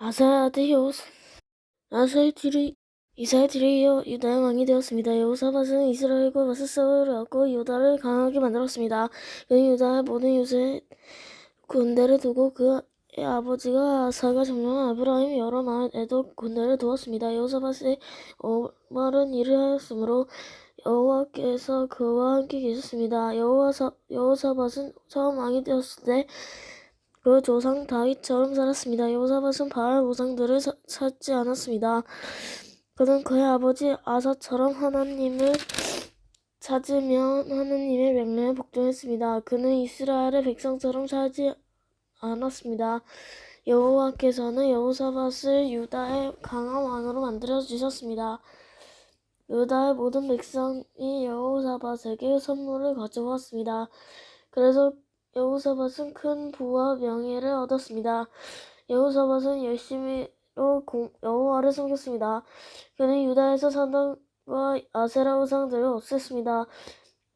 아사드 여호사 아사들이 이스라엘이 유다의 왕이 되었습니다. 여호사밧은 이스라엘과 맞서 싸우려고 유다를 강하게 만들었습니다. 그는 유다의 모든 요새 군대를 두고 그의 아버지가 아사가 점령한 아브라함 여러 마을에도 군대를 두었습니다. 여호사밧이 올바른 일을 하였으므로 여호와께서 그와 함께 계셨습니다. 여호사밧은 처음 왕이 되었을 때 그 조상 다윗처럼 살았습니다. 여호사밧은 바알 우상들을 사- 찾지 않았습니다. 그는 그의 아버지 아사처럼 하나님을 찾으면 하나님의 명령에 복종했습니다. 그는 이스라엘의 백성처럼 살지 않았습니다. 여호와께서는 여호사밧을 유다의 강한 왕으로 만들어 주셨습니다. 유다의 모든 백성이 여호사밧에게 선물을 가져왔습니다. 그래서 여호사밧은 큰 부와 명예를 얻었습니다. 여호사밧은 열심히로 공- 여호와를 섬겼습니다. 그는 유다에서 산당과 아세라 우상들을 없앴습니다.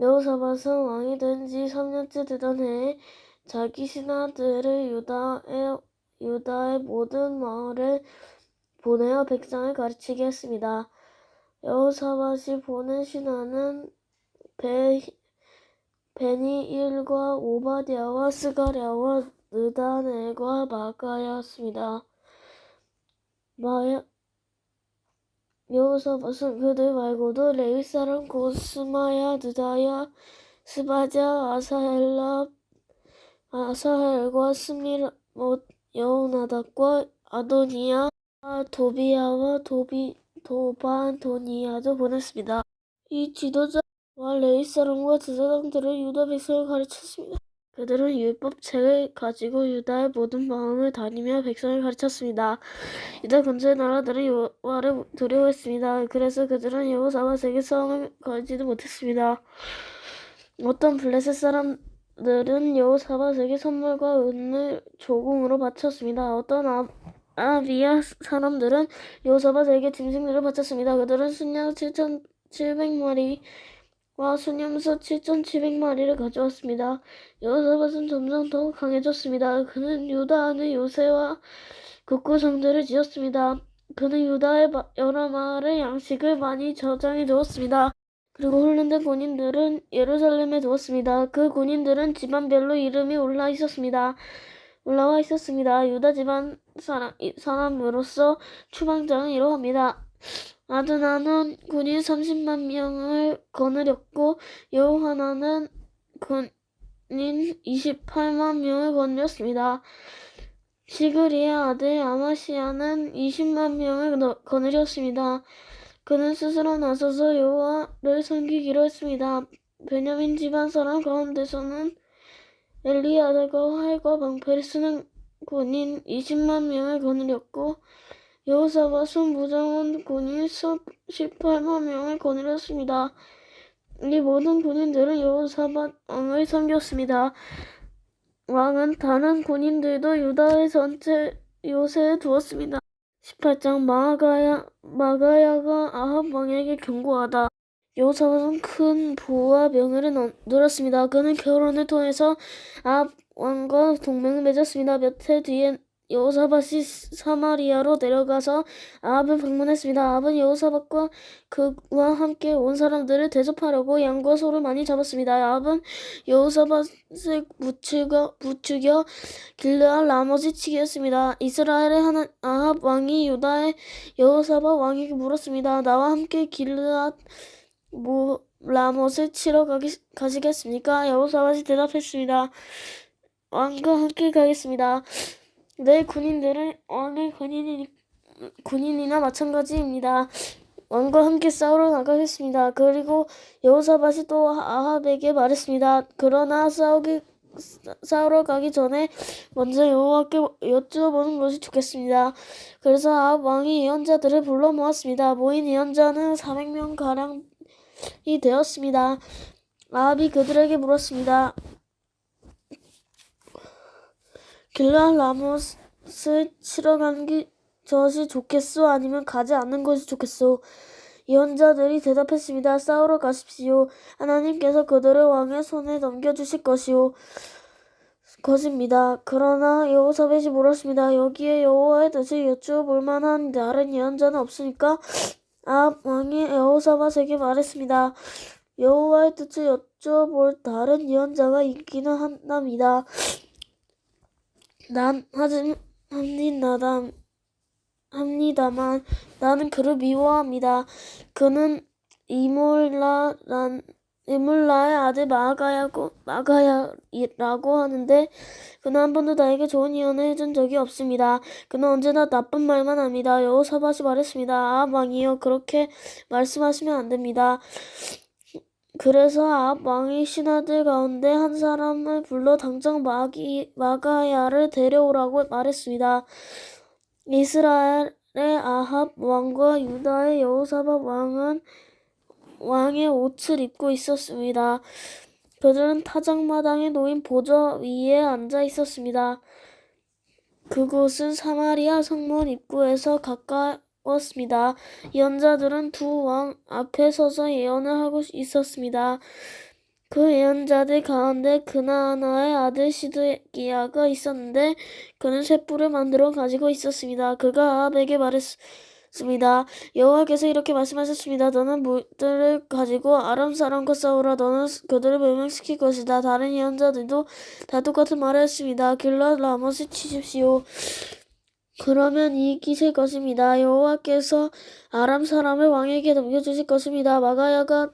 여호사밧은 왕이 된 지 3년째 되던 해에 자기 신하들을 유다의, 유다의 모든 마을에 보내어 백성을 가르치게 했습니다. 여호사밧이 보낸 신하는 베, 베니일과 오바댜와 스가랴와 느다넬과 마가야였습니다. 마야, 여호사밧은 그들 말고도 레위 사람 고스마야, 느다야, 스바자, 아사헬라, 아사헬과 스미롯, 여호나답과 아도니야, 도비야와 도비, 도반도니야도 보냈습니다. 이 지도자 와 레위 사람과 제사장들은 유다 백성을 가르쳤습니다. 그들은 율법책을 가지고 유다의 모든 마음을 다니며 백성을 가르쳤습니다. 유다 근처의 나라들은 여호와를 두려워했습니다. 그래서 그들은 여호사밧에게 싸움을 걸지도 못했습니다. 어떤 블레셋 사람들은 여호사밧에게 선물과 은을 조공으로 바쳤습니다. 어떤 아, 아비야 사람들은 여호사밧에게 짐승들을 바쳤습니다. 그들은 순양 7,700마리 와 순염소 7,700마리를 가져왔습니다. 여호사밧은 점점 더 강해졌습니다. 그는 유다 안에 요새와 극구성들을 지었습니다. 그는 유다의 마- 여러 마을에 양식을 많이 저장해 두었습니다. 그리고 훈련된 군인들은 예루살렘에 두었습니다. 그 군인들은 집안별로 이름이 올라 있었습니다. 올라와 있었습니다. 유다 집안 사람, 이- 사람으로서 추방장은 이러합니다. 아드나는 군인 30만 명을 거느렸고 여호하나는 군인 28만 명을 거느렸습니다. 시그리의 아들 아마시아는 20만 명을 너- 거느렸습니다. 그는 스스로 나서서 여호와를 섬기기로 했습니다. 베냐민 집안 사람 가운데서는 엘리아다가 활과 방패를 쓰는 군인 20만 명을 거느렸고 여호사밧은 무장한 군인 18만 명을 거느렸습니다. 이 모든 군인들은 여호사밧 왕을 섬겼습니다. 왕은 다른 군인들도 유다의 전체 요새에 두었습니다. 18장 마가야, 마가야가 아합 왕에게 경고하다. 여호사밧은 큰 부와 명예를 얻- 누렸습니다. 그는 결혼을 통해서 아합 왕과 동맹을 맺었습니다. 몇 해 뒤에 여호사밧이 사마리아로 내려가서 아합을 방문했습니다. 아합은 여호사밧과 그와 함께 온 사람들을 대접하려고 양과 소를 많이 잡았습니다. 아합은 여호사밧을 부추겨, 부추겨 길르앗 라못에 치게 했습니다. 이스라엘의 하나 아합 왕이 유다의 여호사밧 왕에게 물었습니다. 나와 함께 길르앗 뭐 라못을 치러 가기, 가시겠습니까? 여호사밧이 대답했습니다. 왕과 함께 가겠습니다. 내 군인들은 왕의 군인이, 군인이나 마찬가지입니다. 왕과 함께 싸우러 나가겠습니다. 그리고 여호사밧이 또 아합에게 말했습니다. 그러나 싸우기 싸우러 가기 전에 먼저 여호와께 여쭈어보는 것이 좋겠습니다. 그래서 아합 왕이 예언자들을 불러 모았습니다. 모인 예언자는 400명 가량이 되었습니다. 아합이 그들에게 물었습니다. 길라 라못을 치러 가는 게 것이 좋겠소? 아니면 가지 않는 것이 좋겠소? 예언자들이 대답했습니다. 싸우러 가십시오. 하나님께서 그들을 왕의 손에 넘겨주실 것이요. 것입니다. 그러나 여호사벳이 물었습니다. 여기에 여호와의 뜻을 여쭈어볼 만한 다른 예언자는 없으니까 아 왕이 여호사밧에게 말했습니다. 여호와의 뜻을 여쭈어볼 다른 예언자가 있기는 한답니다. 난 하지 합니다만 합니다만 나는 그를 미워합니다. 그는 이몰라란 이몰라의 아들 마가야고 마가야라고 하는데 그는 한 번도 나에게 좋은 예언을 해준 적이 없습니다. 그는 언제나 나쁜 말만 합니다. 여호사밧이 말했습니다. 아 왕이여 그렇게 말씀하시면 안 됩니다. 그래서 아합 왕이 신하들 가운데 한 사람을 불러 당장 마기, 마가야를 데려오라고 말했습니다. 이스라엘의 아합 왕과 유다의 여호사밧 왕은 왕의 옷을 입고 있었습니다. 그들은 타작마당에 놓인 보좌 위에 앉아 있었습니다. 그곳은 사마리아 성문 입구에서 가까 웠습니다. 예언자들은 두 왕 앞에 서서 예언을 하고 있었습니다. 그 예언자들 가운데 그나아나의 아들 시드기야가 있었는데 그는 횃불을 만들어 가지고 있었습니다. 그가 아합에게 말했습니다. 여호와께서 이렇게 말씀하셨습니다. 너는 물들을 가지고 아람 사람과 싸우라. 너는 그들을 멸망시킬 것이다. 다른 예언자들도 다 똑같은 말을 했습니다. 길랏 라못을 치십시오. 그러면 이기실 것입니다. 여호와께서 아람 사람을 왕에게 넘겨주실 것입니다. 마가야가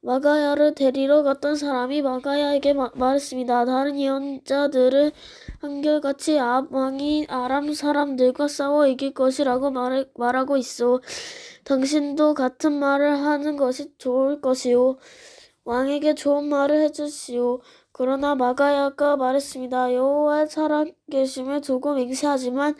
마가야를 데리러 갔던 사람이 마가야에게 마, 말했습니다. 다른 예언자들은 한결같이 아합 왕이 아람 사람들과 싸워 이길 것이라고 말, 말하고 있어. 당신도 같은 말을 하는 것이 좋을 것이요. 왕에게 좋은 말을 해주시오. 그러나 마가야가 말했습니다. 여호와의 살아계심을 조금 맹세하지만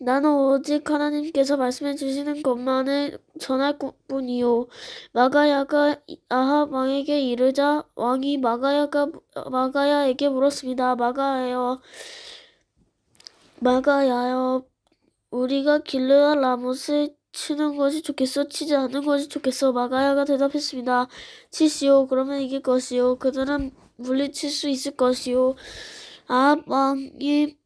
나는 오직 하나님께서 말씀해 주시는 것만을 전할 뿐이요. 마가야가 아합 왕에게 이르자 왕이 마가야가 마가야에게 물었습니다. 마가야여, 마가야여, 우리가 길르와 라못을 치는 것이 좋겠어? 치지 않는 것이 좋겠어? 마가야가 대답했습니다. 치시오. 그러면 이길 것이요. 그들은 물리칠 수 있을 것이요. 아합 왕이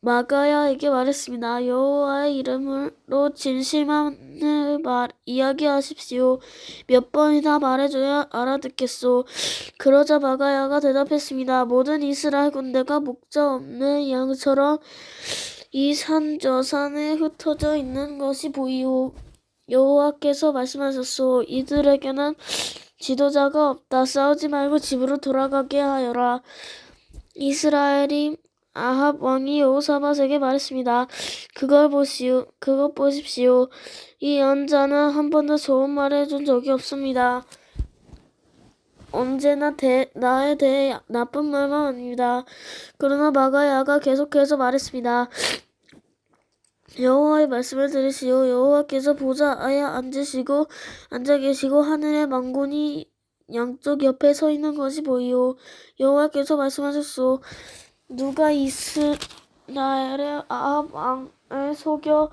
마가야에게 말했습니다. 여호와의 이름으로 진실만을 말 이야기하십시오. 몇 번이나 말해줘야 알아듣겠소. 그러자 마가야가 대답했습니다. 모든 이스라엘 군대가 목자 없는 양처럼 이 산 저 산에 흩어져 있는 것이 보이오. 여호와께서 말씀하셨소. 이들에게는 지도자가 없다. 싸우지 말고 집으로 돌아가게 하여라. 이스라엘이 아합 왕이 여호사밧에게 말했습니다. 그걸 보시오. 그것 보십시오. 이 연자는 한 번도 좋은 말을 해준 적이 없습니다. 언제나 대, 나에 대해 나쁜 말만 합니다. 그러나 마가야가 계속해서 말했습니다. 여호와의 말씀을 들으시오. 여호와께서 보좌에 앉으시고 앉아 계시고 하늘의 망군이 양쪽 옆에 서 있는 것이 보이오. 여호와께서 말씀하셨소. 누가 이스라엘의 아합 왕을 속여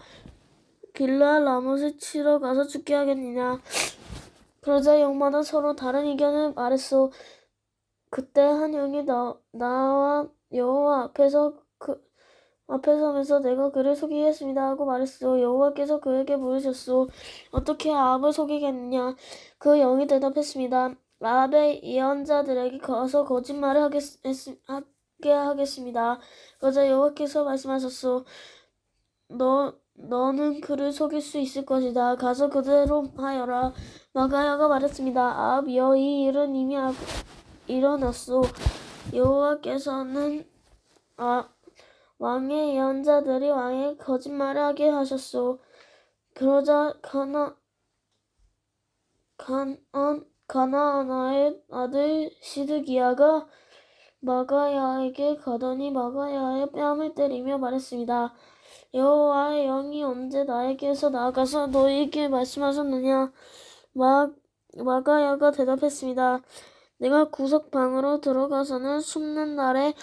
길라 라못을 치러 가서 죽게 하겠느냐. 그러자 영마다 서로 다른 의견을 말했소. 그때 한 영이 나, 나와 여호와 앞에서 그 앞에 서면서 내가 그를 속이겠습니다 하고 말했소. 여호와께서 그에게 물으셨소. 어떻게 아합을 속이겠느냐. 그 영이 대답했습니다. 아합의 예언자들에게 가서 거짓말을 하겠, 했, 하게 하겠습니다. 그러자 여호와께서 말씀하셨소. 너 너는 그를 속일 수 있을 것이다. 가서 그대로 하여라. 마가야가 말했습니다. 아합이여 이 일은 이미 아, 일어났소. 여호와께서는 아, 왕의 예언자들이 왕의 거짓말을 하게 하셨소. 그러자 가나 가나 가나아나의 아들 시드기야가 마가야에게 가더니 마가야의 뺨을 때리며 말했습니다. 여호와의 영이 언제 나에게서 나아가서 너에게 말씀하셨느냐? 마, 마가야가 대답했습니다. 내가 구석방으로 들어가서는 숨는 날에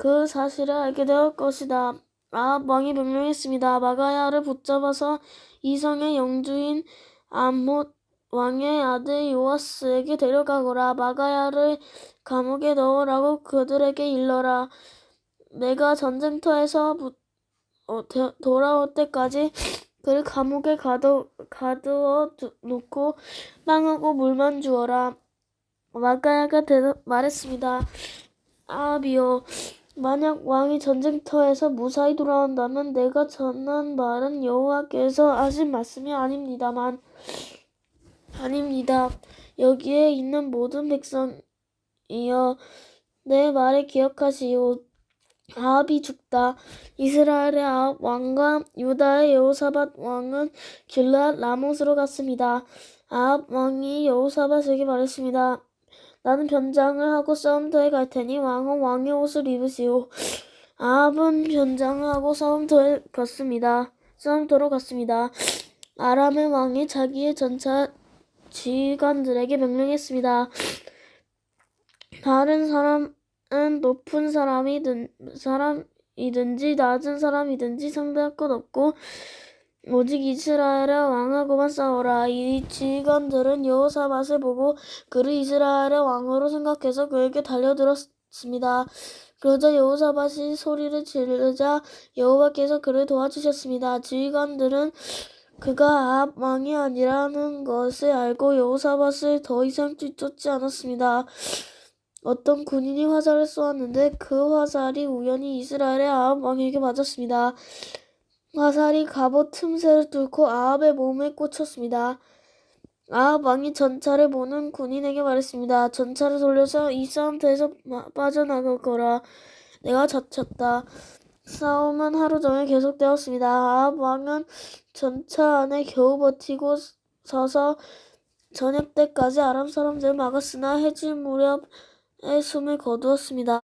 그 사실을 알게 될 것이다. 아합 왕이 명령했습니다. 마가야를 붙잡아서 이성의 영주인 암못 왕의 아들 요아스에게 데려가거라. 마가야를 감옥에 넣으라고 그들에게 일러라. 내가 전쟁터에서 부- 어, 되- 돌아올 때까지 그를 감옥에 가둬, 가두어 두- 놓고 빵하고 물만 주어라. 마가야가 대답 말했습니다. 아비요, 만약 왕이 전쟁터에서 무사히 돌아온다면 내가 전한 말은 여호와께서 하신 말씀이 아닙니다만 아닙니다. 여기에 있는 모든 백성이여 내 말을 기억하시오. 아합이 죽다. 이스라엘의 아합 왕과 유다의 여호사밧 왕은 길앗 라못으로 갔습니다. 아합 왕이 여호사밧에게 말했습니다. 나는 변장을 하고 싸움터에 갈 테니 왕은 왕의 옷을 입으시오. 아합은 변장을 하고 싸움터에 갔습니다. 싸움터로 갔습니다. 아람의 왕이 자기의 전차 지휘관들에게 명령했습니다. 다른 사람은 높은 사람이든 사람이든지 낮은 사람이든지 상대할 것 없고 오직 이스라엘의 왕하고만 싸워라. 이 지휘관들은 여호사밧을 보고 그를 이스라엘의 왕으로 생각해서 그에게 달려들었습니다. 그러자 여호사밧이 소리를 지르자 여호와께서 그를 도와주셨습니다. 지휘관들은 그가 아합 왕이 아니라는 것을 알고 여호사밧을 더 이상 뒤쫓지 않았습니다. 어떤 군인이 화살을 쏘았는데 그 화살이 우연히 이스라엘의 아합 왕에게 맞았습니다. 화살이 갑옷 틈새를 뚫고 아합의 몸에 꽂혔습니다. 아합 왕이 전차를 보는 군인에게 말했습니다. 전차를 돌려서 이 싸움터에서 마- 빠져나가거라. 내가 다쳤다. 싸움은 하루 종일 계속되었습니다. 아합 왕은 전차 안에 겨우 버티고 서서 저녁 때까지 아람 사람들을 막았으나 해질 무렵에 숨을 거두었습니다.